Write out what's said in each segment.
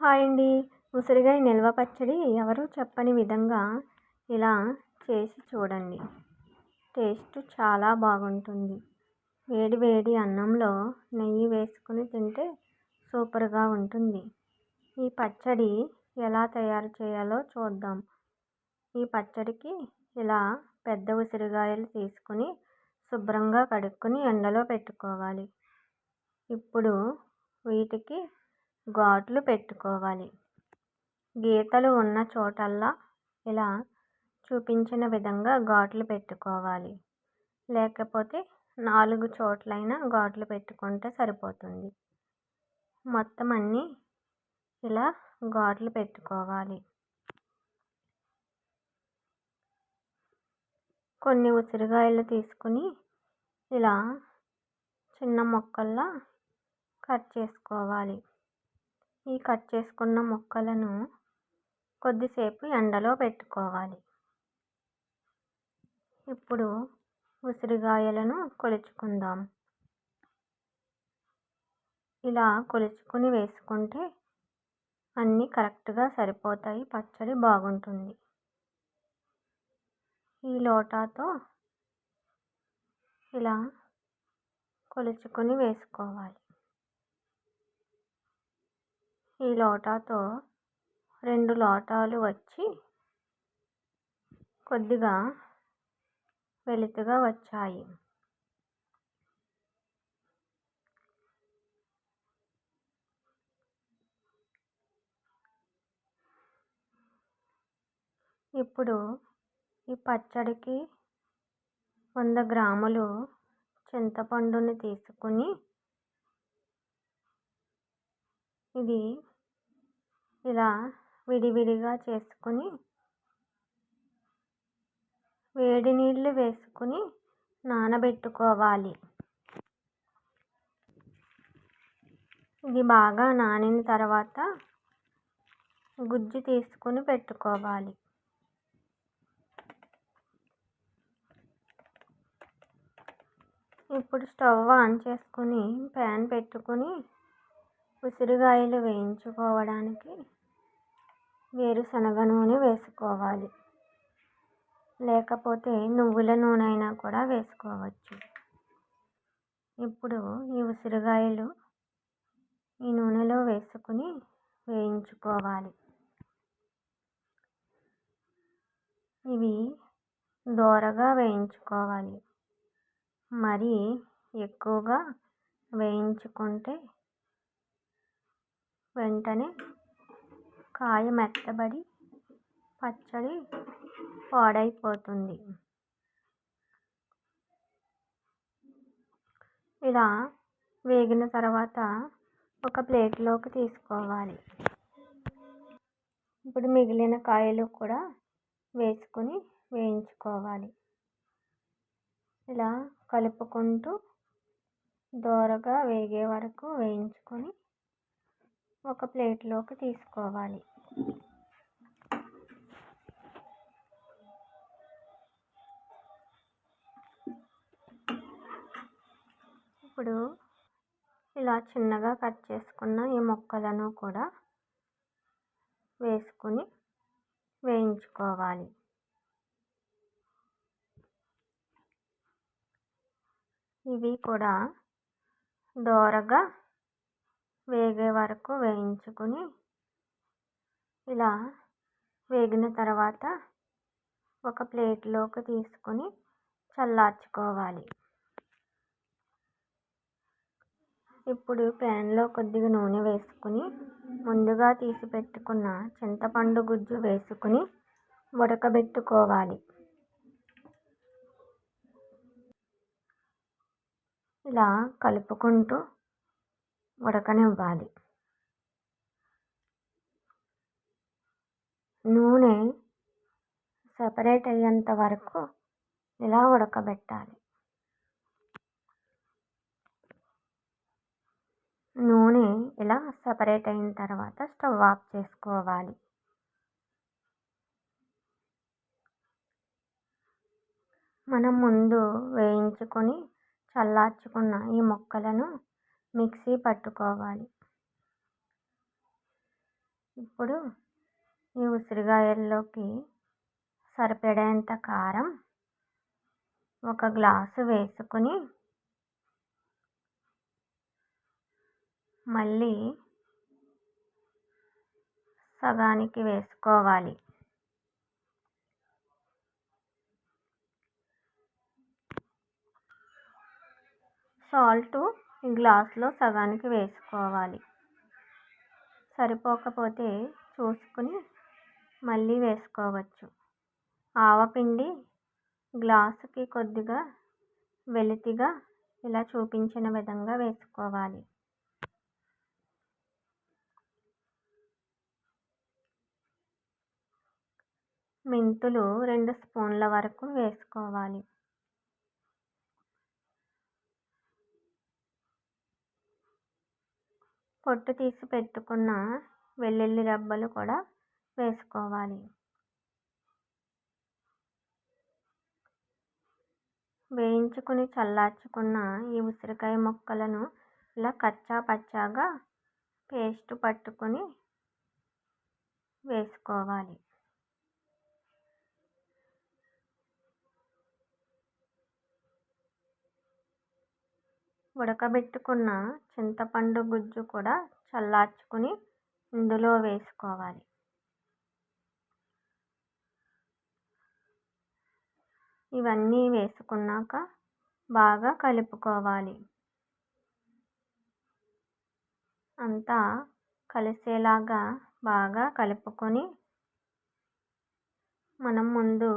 Hi అండి. ఉసిరికాయ నిల్వ పచ్చడి ఎవరు చెప్పని విధంగా ఇలా చేసి చూడండి. టేస్ట్ చాలా బాగుంటుంది. వేడి వేడి అన్నంలో నెయ్యి వేసుకుని తింటే సూపర్గా ఉంటుంది. ఈ పచ్చడి ఎలా తయారు చేయాలో చూద్దాం. ఈ పచ్చడికి ఇలా పెద్ద ఉసిరికాయలు తీసుకుని శుభ్రంగా కడుక్కొని ఎండలో పెట్టుకోవాలి. ఇప్పుడు వీటికి ఘాట్లు పెట్టుకోవాలి. గీతలు ఉన్న చోటల్లా ఇలా చూపించిన విధంగా ఘాట్లు పెట్టుకోవాలి. లేకపోతే నాలుగు చోట్లైనా ఘాట్లు పెట్టుకుంటే సరిపోతుంది. మొత్తం అన్నీ ఇలా ఘాట్లు పెట్టుకోవాలి. కొన్ని ఉసిరికాయలు తీసుకుని ఇలా చిన్న ముక్కల్లా కట్ చేసుకోవాలి. ఈ కట్ చేసుకున్న ముక్కలను కొద్దిసేపు ఎండలో పెట్టుకోవాలి. ఇప్పుడు ఉసిరికాయలను కొలుచుకుందాం. ఇలా కొలుచుకుని వేసుకుంటే అన్నీ కరెక్ట్గా సరిపోతాయి పచ్చడి బాగుంటుంది. ఈ లోటాతో ఇలా కొలుచుకొని వేసుకోవాలి. ఈ లోటాతో రెండు లోటాలు వచ్చి కొద్దిగా వెలుతుగా వచ్చాయి. ఇప్పుడు ఈ పచ్చడికి వంద గ్రాములు చింతపండుని తీసుకుని ఇది ఇలా విడివిడిగా చేసుకుని వేడి నీళ్ళు వేసుకుని నానబెట్టుకోవాలి. ఇది బాగా నానిన తర్వాత గుజ్జు తీసుకుని పెట్టుకోవాలి. ఇప్పుడు స్టవ్ ఆన్ చేసుకుని ప్యాన్ పెట్టుకుని ఉసిరికాయలు వేయించుకోవడానికి వేరుశనగ నూనె వేసుకోవాలి. లేకపోతే నువ్వుల నూనె అయినా కూడా వేసుకోవచ్చు. ఇప్పుడు ఈ ఉసిరికాయలు ఈ నూనెలో వేసుకుని వేయించుకోవాలి. ఇవి దోరగా వేయించుకోవాలి. మరీ ఎక్కువగా వేయించుకుంటే వెంటనే కాయ మెత్తబడి పచ్చడి పాడైపోతుంది. ఇలా వేగిన తర్వాత ఒక ప్లేట్లోకి తీసుకోవాలి. ఇప్పుడు మిగిలిన కాయలు కూడా వేసుకొని వేయించుకోవాలి. ఇలా కలుపుకుంటూ దోరగా వేగే వరకు వేయించుకొని ఒక ప్లేట్లోకి తీసుకోవాలి. ఇప్పుడు ఇలా చిన్నగా కట్ చేసుకున్న ఈ ముక్కలను కూడా వేసుకుని వేయించుకోవాలి. ఇవి కూడా దోరగా వేగే వరకు వేయించుకుని ఇలా వేగిన తర్వాత ఒక ప్లేట్లోకి తీసుకొని చల్లార్చుకోవాలి. ఇప్పుడు ప్యాన్లో కొద్దిగా నూనె వేసుకుని ముందుగా తీసి పెట్టుకున్న చింతపండు గుజ్జు వేసుకుని ఉడకబెట్టుకోవాలి. ఇలా కలుపుకుంటూ ఉడకనివ్వాలి నూనె సపరేట్ అయ్యేంత వరకు ఇలా ఉడకబెట్టాలి. నూనె ఇలా సపరేట్ అయిన తర్వాత స్టవ్ ఆఫ్ చేసుకోవాలి. మనం ముందు వేయించుకొని చల్లార్చుకున్న ఈ ముక్కలను మిక్సీ పట్టుకోవాలి. ఇప్పుడు ఈ ఉసిరికాయల్లోకి సరిపడేంత కారం ఒక గ్లాసు వేసుకుని మళ్ళీ సగానికి వేసుకోవాలి. సాల్టు గ్లాస్లో సగానికి వేసుకోవాలి. సరిపోకపోతే చూసుకుని మళ్ళీ వేసుకోవచ్చు. ఆవపిండి గ్లాసుకి కొద్దిగా వెలితిగా ఇలా చూపించిన విధంగా వేసుకోవాలి. మెంతులు రెండు స్పూన్ల వరకు వేసుకోవాలి. పొట్టు తీసి పెట్టుకున్న వెల్లుల్లి రబ్బలు కూడా వేసుకోవాలి. వేయించుకుని చల్లార్చుకున్న ఈ ఉసిరికాయ ముక్కలను ఇలా కచ్చా పచ్చాగా పేస్ట్ పట్టుకొని వేసుకోవాలి. ఉడకబెట్టుకున్న చింతపండు గుజ్జు కూడా చల్లార్చుకుని ఇందులో వేసుకోవాలి. ఇవన్నీ వేసుకున్నాక బాగా కలుపుకోవాలి. అంతా కలిసేలాగా బాగా కలుపుకొని మనం ముందు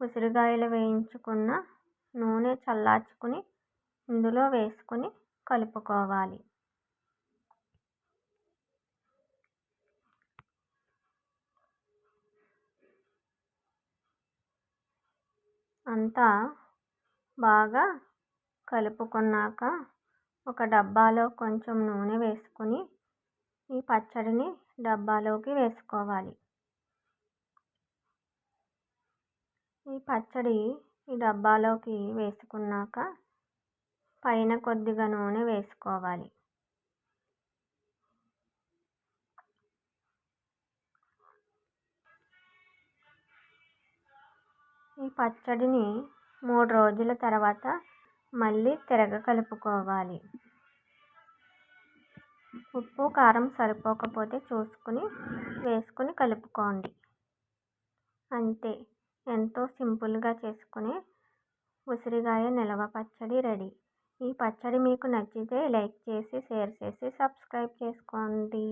ఉసిరికాయలు వేయించుకున్న నూనె చల్లార్చుకుని ఇందులో వేసుకొని కలుపుకోవాలి. అంతా బాగా కలుపుకున్నాక ఒక డబ్బాలో కొంచెం నూనె వేసుకొని ఈ పచ్చడిని డబ్బాలోకి వేసుకోవాలి. ఈ పచ్చడి ఈ డబ్బాలోకి వేసుకున్నాక పైన కొద్దిగా నూనె వేసుకోవాలి. ఈ పచ్చడిని మూడు రోజుల తర్వాత మళ్ళీ తిరగ కలుపుకోవాలి. ఉప్పు కారం సరిపోకపోతే చూసుకుని వేసుకుని కలుపుకోండి. అంతే. ఎంతో సింపుల్గా చేసుకునే ఉసిరికాయ నిలవ పచ్చడి రెడీ. ఈ పచ్చడి మీకు నచ్చితే లైక్ చేసి షేర్ చేసి సబ్స్క్రైబ్ చేసుకోండి.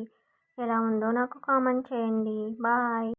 ఎలా ఉందో నాకు కామెంట్ చేయండి. బాయ్.